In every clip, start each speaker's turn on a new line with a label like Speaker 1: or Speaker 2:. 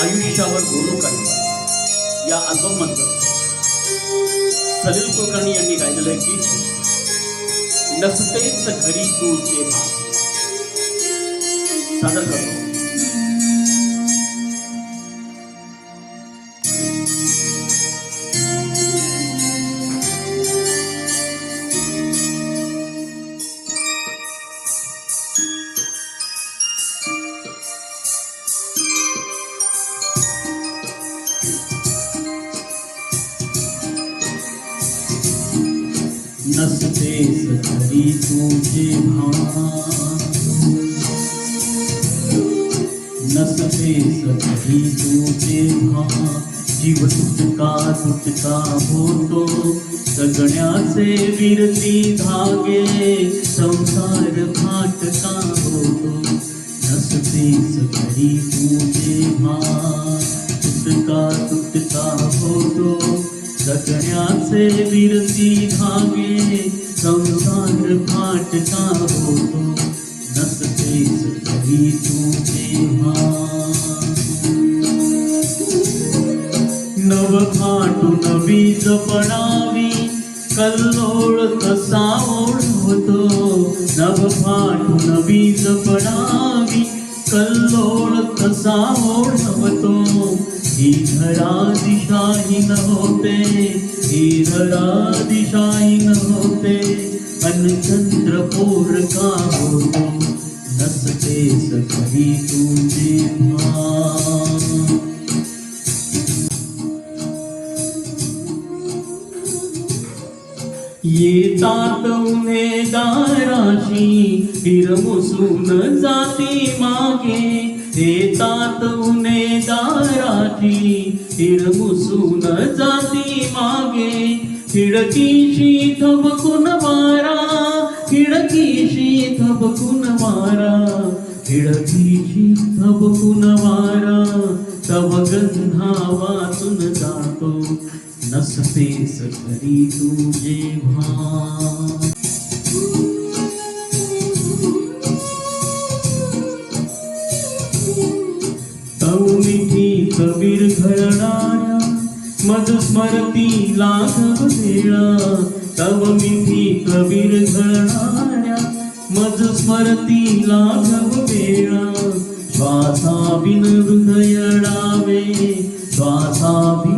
Speaker 1: आयुष्यावर गोलोक आहे या अल्बम मधलं सलील कुलकर्णी यांनी गायलेलं आहे गीत. नसतेच घरी तू भाग सादर करतो. नसतेस घरी तू जेव्हा नसतेस घरी तू जेव्हा जीव तुटका तुटका होतो जगण्याचे विरती धागे। संसार फाटका होतो नसतेस घरी तू जेव्हा जगण्याचे विरती भागे संसार फाटता होतो. नसतेच कधी तू जेव्हा नव फाटू नवी जपणावी कल्लोळ कसा ओढवतो नव फाटू नवी जपणावी कल्लोळ कसा ओढवतो. ही धरा दिशाहीन होते ही धरा न होते अन चंद्र का होतो नसतेस घरी तू जेव्हा येतात उमेदाराशी हिरमुसून जाती मागे. येतात उमेदाराशी हिरमुसून जाती मागे. खिडकीशी थबकून मारा खिडकीशी थबकून मारा. खिडकीशी थबकून मारा. तव गंधा वाचून जातो. नसतेस घरी तू जेव्हा तव मिठी कबीर घरणाऱ्या मज स्मरती लाघव वेळा तव मिठी कबीर घरणाऱ्या मज स्मरती लाघव वेळा श्वासाबिन हृदय डावे श्वासाबिन हृदय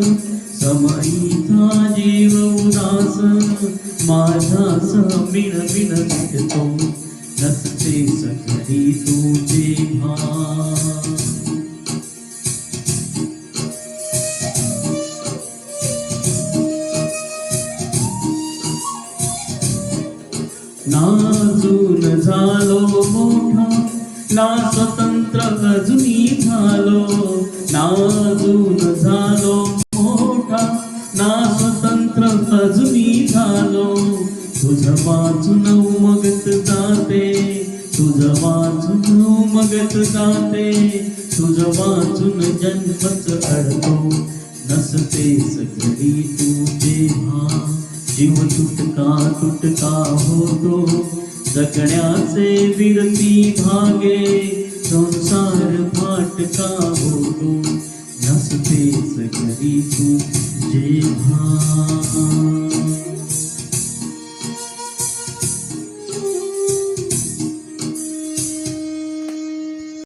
Speaker 1: उदास समयीचा जीव उदास माझा समीण बिन भेटतो नसते सकळी तुझे जेव्हा नाजून झालो मोठा ना स्वतंत्र अजूनी झालो. नाजून झालो ना स्वतंत्र अजूनी झालो तुझ वाचून उमगत जाते। तुझ वाचून उमगत जाते। तुझ वाचून जन्मच अडतो नसतेस घरी तू जेव्हा जीव तुटका तुटका होतो। जगण्याचे विरती भागे संसार फाटका होतो। नसतेच घरी तू जेव्हा